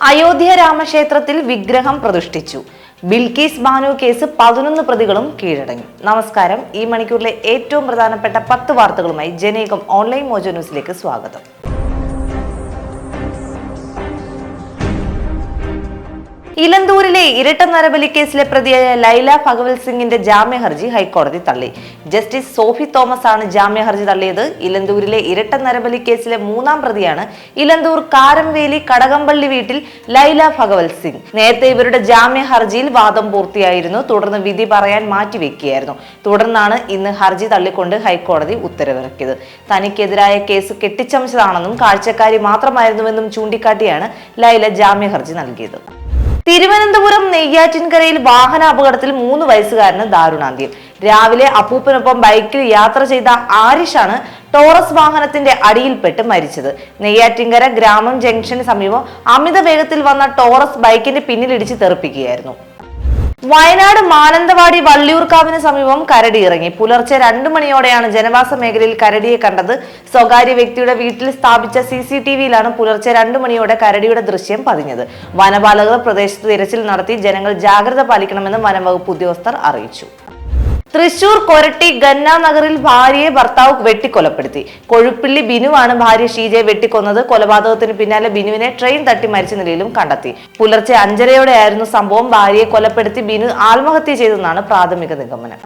അയോധ്യ രാമക്ഷേത്രത്തിൽ വിഗ്രഹം പ്രതിഷ്ഠിച്ചു. ബിൽക്കീസ് ബാനു കേസ് പതിനൊന്ന് പ്രതികളും കീഴടങ്ങി. നമസ്കാരം. ഈ മണിക്കൂറിലെ ഏറ്റവും പ്രധാനപ്പെട്ട പത്ത് വാർത്തകളുമായി ജനേകം ഓൺലൈൻ മോജോ ന്യൂസിലേക്ക് സ്വാഗതം. ഇലന്തൂരിലെ ഇരട്ട നരബലി കേസിലെ പ്രതിയായ ലൈല ഭഗവത് സിംഗിന്റെ ജാമ്യ ഹർജി ഹൈക്കോടതി തള്ളി. ജസ്റ്റിസ് സോഫി തോമസ് ആണ് ജാമ്യ ഹർജി തള്ളിയത്. ഇലന്തൂരിലെ ഇരട്ട നരബലി കേസിലെ മൂന്നാം പ്രതിയാണ് ഇലന്തൂർ കാരംവേലി കടകംപള്ളി വീട്ടിൽ ലൈല ഭഗവത് സിംഗ്. നേരത്തെ ഇവരുടെ ജാമ്യ ഹർജിയിൽ വാദം പൂർത്തിയായിരുന്നു. തുടർന്ന് വിധി പറയാൻ മാറ്റിവെക്കുകയായിരുന്നു. തുടർന്നാണ് ഇന്ന് ഹർജി തള്ളിക്കൊണ്ട് ഹൈക്കോടതി ഉത്തരവിറക്കിയത്. തനിക്കെതിരായ കേസ് കെട്ടിച്ചമച്ചതാണെന്നും കാഴ്ചക്കാരി മാത്രമായിരുന്നുവെന്നും ചൂണ്ടിക്കാട്ടിയാണ് ലൈല ജാമ്യ ഹർജി നൽകിയത്. തിരുവനന്തപുരം നെയ്യാറ്റിൻകരയിൽ വാഹന അപകടത്തിൽ മൂന്ന് വയസ്സുകാരന് ദാരുണാന്ത്യം. രാവിലെ അപ്പൂപ്പനൊപ്പം ബൈക്കിൽ യാത്ര ചെയ്ത ആരിഷാണ് ടോറസ് വാഹനത്തിന്റെ അടിയിൽപ്പെട്ട് മരിച്ചത്. നെയ്യാറ്റിൻകര ഗ്രാമം ജംഗ്ഷന് സമീപം അമിത വേഗത്തിൽ വന്ന ടോറസ് ബൈക്കിന്റെ പിന്നിലിടിച്ച് തെറിപ്പിക്കുകയായിരുന്നു. വയനാട് മാനന്തവാടി വള്ളിയൂർക്കാവിന് സമീപം കരടി ഇറങ്ങി. പുലർച്ചെ രണ്ടു മണിയോടെയാണ് ജനവാസ മേഖലയിൽ കരടിയെ കണ്ടത്. സ്വകാര്യ വ്യക്തിയുടെ വീട്ടിൽ സ്ഥാപിച്ച സി സി ടി വിയിലാണ് പുലർച്ചെ രണ്ടു മണിയോടെ കരടിയുടെ ദൃശ്യം പതിഞ്ഞത്. വനപാലകർ പ്രദേശത്ത് തിരച്ചിൽ നടത്തി ജനങ്ങൾ ജാഗ്രത പാലിക്കണമെന്ന് വനംവകുപ്പ് ഉദ്യോഗസ്ഥർ അറിയിച്ചു. തൃശൂർ കൊരട്ടി ഗന്ന നഗറിൽ ഭാര്യയെ ഭർത്താവ് വെട്ടിക്കൊലപ്പെടുത്തി. കൊഴുപ്പിള്ളി ബിനുവാണ് ഭാര്യ ഷീജയെ വെട്ടിക്കൊന്നത്. കൊലപാതകത്തിന് പിന്നാലെ ബിനുവിനെ ട്രെയിൻ തട്ടി മരിച്ച നിലയിലും കണ്ടെത്തി. പുലർച്ചെ അഞ്ചരയോടെയായിരുന്നു സംഭവം. ഭാര്യയെ കൊലപ്പെടുത്തി ബിനു ആത്മഹത്യ ചെയ്തെന്നാണ് പ്രാഥമിക നിഗമനം.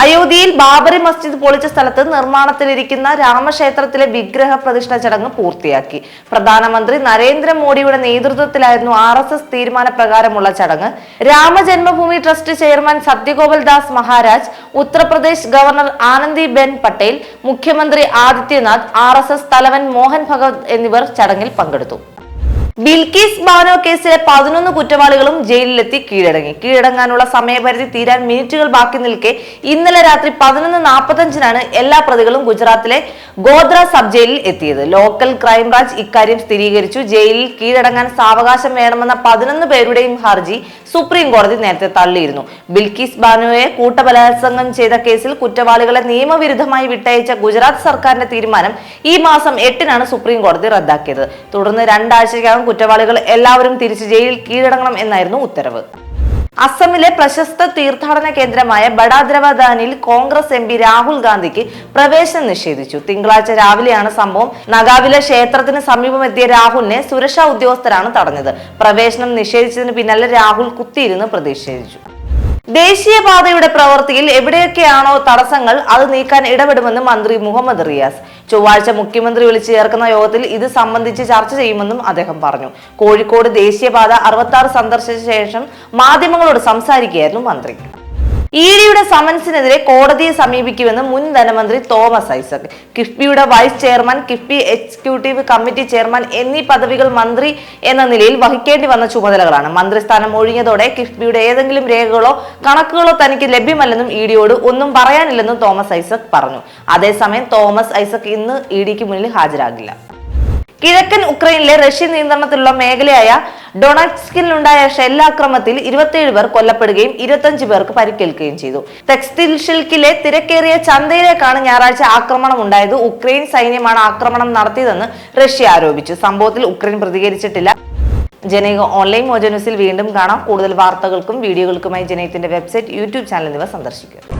അയോധ്യയിൽ ബാബറി മസ്ജിദ് പൊളിച്ച സ്ഥലത്ത് നിർമ്മാണത്തിലിരിക്കുന്ന രാമക്ഷേത്രത്തിലെ വിഗ്രഹ പ്രതിഷ്ഠ ചടങ്ങ് പൂർത്തിയാക്കി. പ്രധാനമന്ത്രി നരേന്ദ്രമോദിയുടെ നേതൃത്വത്തിലായിരുന്നു ആർ എസ് എസ് തീരുമാനപ്രകാരമുള്ള ചടങ്ങ്. Ramajanmabhoomi trust chairman Satyagopal Das Maharaj Uttar Pradesh governor Anandi Ben Patel മുഖ്യമന്ത്രി ആദിത്യനാഥ് ആർ തലവൻ മോഹൻ ഭഗവത് എന്നിവർ ചടങ്ങിൽ പങ്കെടുത്തു. ബിൽക്കീസ് ബാനോ കേസിലെ പതിനൊന്ന് കുറ്റവാളികളും ജയിലിലെത്തി കീഴടങ്ങി. കീഴടങ്ങാനുള്ള സമയപരിധി തീരാൻ മിനിറ്റുകൾ ബാക്കി നിൽക്കെ ഇന്നലെ രാത്രി പതിനൊന്ന് നാൽപ്പത്തഞ്ചിനാണ് എല്ലാ പ്രതികളും ഗുജറാത്തിലെ ഗോദ്ര സബ് ജയിലിൽ എത്തിയത്. ലോക്കൽ ക്രൈംബ്രാഞ്ച് ഇക്കാര്യം സ്ഥിരീകരിച്ചു. ജയിലിൽ കീഴടങ്ങാൻ സാവകാശം വേണമെന്ന പതിനൊന്ന് പേരുടെയും ഹർജി സുപ്രീം കോടതി നേരത്തെ തള്ളിയിരുന്നു. ബിൽക്കീസ് ബാനോയെ കൂട്ടബലാത്സംഗം ചെയ്ത കേസിൽ കുറ്റവാളികളെ നിയമവിരുദ്ധമായി വിട്ടയച്ച ഗുജറാത്ത് സർക്കാരിന്റെ തീരുമാനം ഈ മാസം എട്ടിനാണ് സുപ്രീം കോടതി റദ്ദാക്കിയത്. തുടർന്ന് രണ്ടാഴ്ചയ്ക്കകം കുറ്റവാളികൾ എല്ലാവരും തിരിച്ച് ജയിലിൽ കീഴടങ്ങണം എന്നായിരുന്നു ഉത്തരവ്. അസമിലെ പ്രശസ്ത തീർത്ഥാടന കേന്ദ്രമായ ബഡാദ്രവദാനിൽ കോൺഗ്രസ് എം പി രാഹുൽ ഗാന്ധിക്ക് പ്രവേശനം നിഷേധിച്ചു. തിങ്കളാഴ്ച രാവിലെയാണ് സംഭവം. നഗാവിലെ ക്ഷേത്രത്തിന് സമീപമെത്തിയ രാഹുലിനെ സുരക്ഷാ ഉദ്യോഗസ്ഥരാണ് തടഞ്ഞത്. പ്രവേശനം നിഷേധിച്ചതിന് പിന്നാലെ രാഹുൽ കുത്തിയിരുന്ന് പ്രതിഷേധിച്ചു. ദേശീയപാതയുടെ പ്രവൃത്തിയിൽ എവിടെയൊക്കെയാണോ തടസ്സങ്ങൾ അത് നീക്കാൻ ഇടപെടുമെന്ന് മന്ത്രി മുഹമ്മദ് റിയാസ്. ചൊവ്വാഴ്ച മുഖ്യമന്ത്രി വിളിച്ചു ചേർക്കുന്ന യോഗത്തിൽ ഇത് സംബന്ധിച്ച് ചർച്ച ചെയ്യുമെന്നും അദ്ദേഹം പറഞ്ഞു. കോഴിക്കോട് ദേശീയപാത അറുപത്തി സന്ദർശിച്ച ശേഷം മാധ്യമങ്ങളോട് സംസാരിക്കുകയായിരുന്നു മന്ത്രി. ഇ ഡിയുടെ സമൻസിനെതിരെ കോടതിയെ സമീപിക്കുമെന്ന് മുൻ ധനമന്ത്രി തോമസ് ഐസക്. കിഫ്ബിയുടെ vice chairman KIIFB executive committee chairman എന്നീ പദവികൾ മന്ത്രി എന്ന നിലയിൽ വഹിക്കേണ്ടി വന്ന ചുമതലകളാണ്. മന്ത്രിസ്ഥാനം ഒഴിഞ്ഞതോടെ കിഫ്ബിയുടെ ഏതെങ്കിലും രേഖകളോ കണക്കുകളോ തനിക്ക് ലഭ്യമല്ലെന്നും ഇ ഡിയോട് ഒന്നും പറയാനില്ലെന്നും തോമസ് ഐസക് പറഞ്ഞു. അതേസമയം തോമസ് ഐസക് ഇന്ന് ഇ ഡിക്ക് മുന്നിൽ ഹാജരാകില്ല. കിഴക്കൻ ഉക്രൈനിലെ റഷ്യൻ നിയന്ത്രണത്തിലുള്ള മേഖലയായ ഡൊണറ്റ്സ്കിലുണ്ടായ ഷെല്ലാക്രമത്തിൽ ഇരുപത്തിയേഴ് പേർ കൊല്ലപ്പെടുകയും ഇരുപത്തഞ്ച് പേർക്ക് പരിക്കേൽക്കുകയും ചെയ്തു. തെക്സ്തിൽഷിൽക്കിലെ ഷിൽക്കിലെ തിരക്കേറിയ ചന്തയിലേക്കാണ് ഞായറാഴ്ച ആക്രമണം ഉണ്ടായത് ഉക്രൈൻ സൈന്യമാണ് ആക്രമണം നടത്തിയതെന്ന് റഷ്യ ആരോപിച്ചു. സംഭവത്തിൽ ഉക്രൈൻ പ്രതികരിച്ചിട്ടില്ല. ജനക ഓൺലൈൻ മോജ ന്യൂസിൽ വീണ്ടും കാണാം. കൂടുതൽ വാർത്തകൾക്കും വീഡിയോകൾക്കുമായി ജനയത്തിന്റെ വെബ്സൈറ്റ് യൂട്യൂബ് ചാനൽ എന്നിവ സന്ദർശിക്കുക.